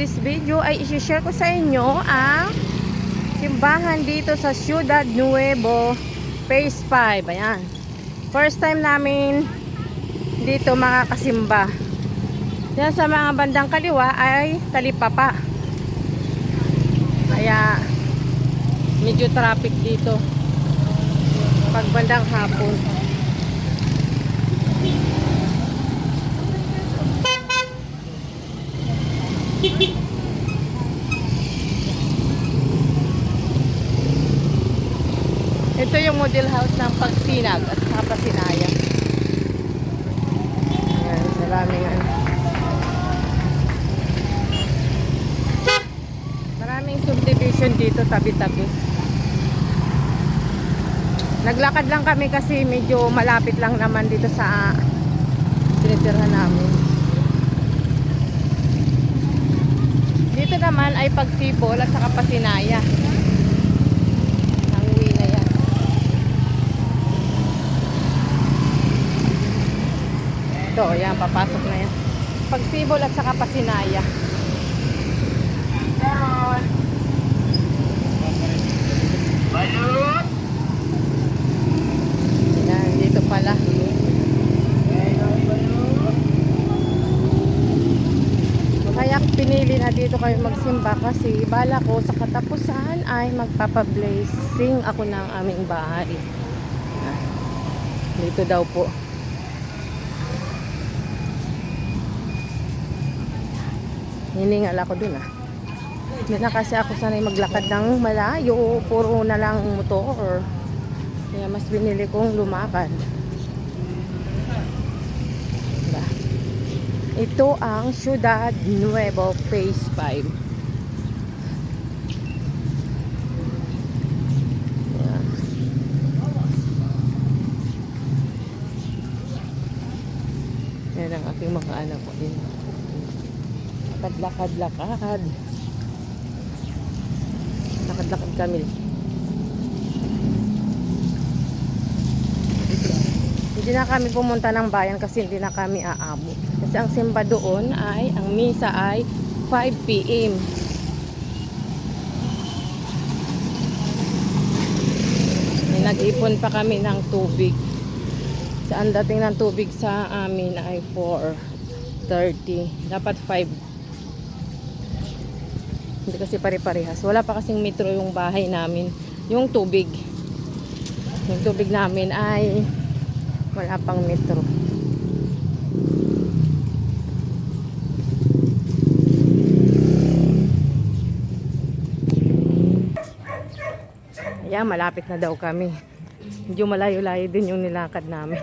i-share ko sa inyo ang simbahan dito sa Ciudad Nuevo, Phase 5. Ayan. First time namin dito makakasimba. Yan sa mga bandang kaliwa ay talipapa. Kaya medyo traffic dito pag bandang hapon. Ito yung model house ng Pagsinag at saka Pasinaya. Ayan, maraming ano. Maraming subdivision dito tabi-tabi. Naglakad lang kami kasi medyo malapit lang naman dito sa tinitirhan namin. Dito naman ay pagsibol at saka pasinaya. Ang uwi na yan. Ito, yan, papasok na yan. Pagsibol at saka pasinaya. Yan, dito pala. Kaya pinili na dito kayo magsimba kasi bala ko sa katapusan ay magpapablessing ako ng aming bahay. Yan. Dito daw po. Hiningal ako dun ah. Hindi na kasi ako sanay maglakad ng malayo. Puro na lang motor. Kaya mas binili kong lumakad. Diba? Ito ang Ciudad Nuevo Phase 5. Yan. Ang aking mga anak ko din. Lakad-lakad-lakad. Lakad-lakad kami. Hindi na kami pumunta ng bayan kasi hindi na kami aabot. Kasi ang simba doon ay, ang misa ay 5 p.m. Nag-ipon pa kami ng tubig. Sa ang dating ng tubig sa amin ay 4.30. Dapat 5. Hindi kasi pare-parehas. Wala pa kasing metro yung bahay namin. Yung tubig. Yung tubig namin ay wala pang metro. Ayan, malapit na daw kami. Medyo malayo-layo din yung nilakad namin.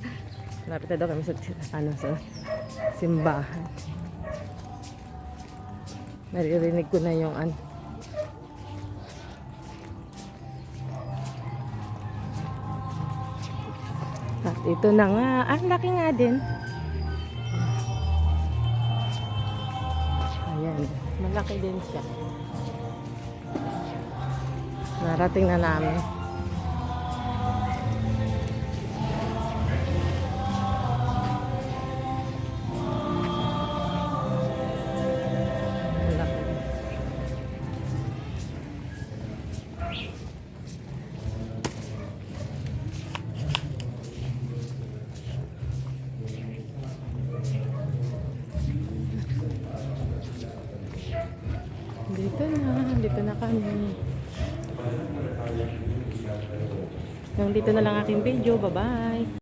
malapit na daw kami sa, ano, sa simbahan. Naririnig ko na yung ano. At ito na nga. Ah, ang laki nga din. Ayan. Malaki din siya. Narating na namin. Dito na, dito na kami. Hanggang dito na lang aking video. Bye-bye.